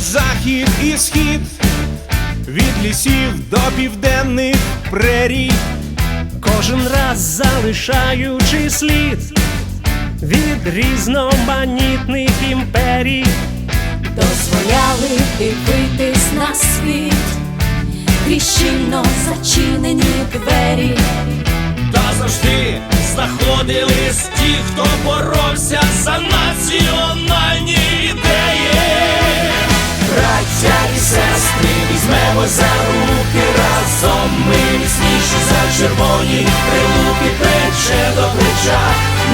захід і схід, від лісів до південних прерій. Кожен раз залишаючи слід від різноманітних імперій. дозволяли дивитись на світ, крізь зачинені двері, Та завжди знаходились ті, хто боровся за національні ідеї. Сестри, візьмемо за руки разом. Ми міцніші за червоні прилуки плече до плеча.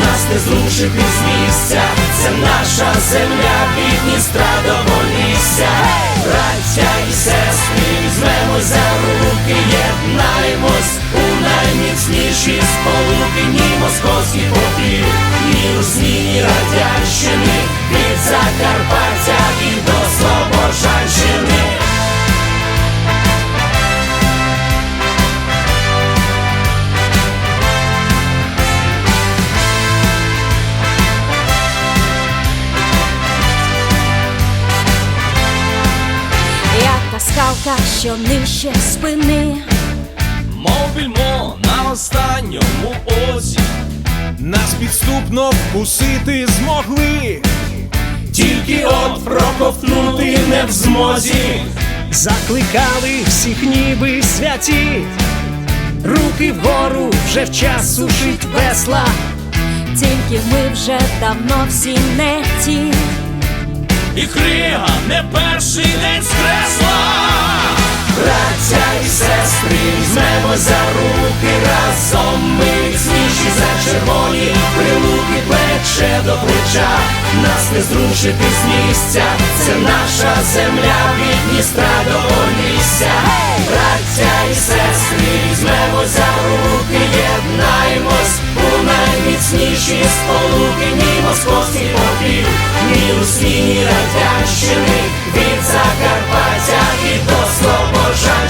Нас не зрушити з місця, це наша земля від Дністра. Браття і сестри, візьмемо за руки, єднаємось у найміцніші сполуки, ні московський попів, ні русні, ні радянщини, від Закарпаття та що нижче спини, Мов більмо на останньому оці, Нас підступно вкусити змогли. тільки от проковтнути не в змозі. Закликали всіх ніби святі, руки вгору вже в час сушить весла. тільки ми вже давно всі не ті. І крига не перший день скресла. Браття і сестри, візьмемо за руки разом. Ми міцніші за червоні прилуки плече до плеча. Нас не зрушити з місця. Це наша земля від Дністра до Полісся. Браття і сестри, візьмемо за руки, єднаємось у найміцніші сполуки, ні московський попів, ні русні, ні радянщини,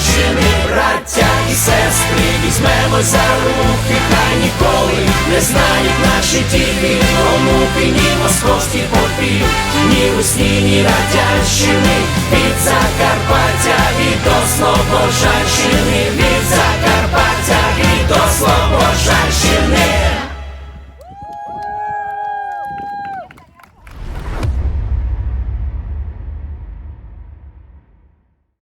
Слобожанщини, браття і сестри, візьмемо за руки, хай ніколи не знають наші діти, онуки, ні московський попів, ні усні, ні радянщини, від Закарпаття від Закарпаття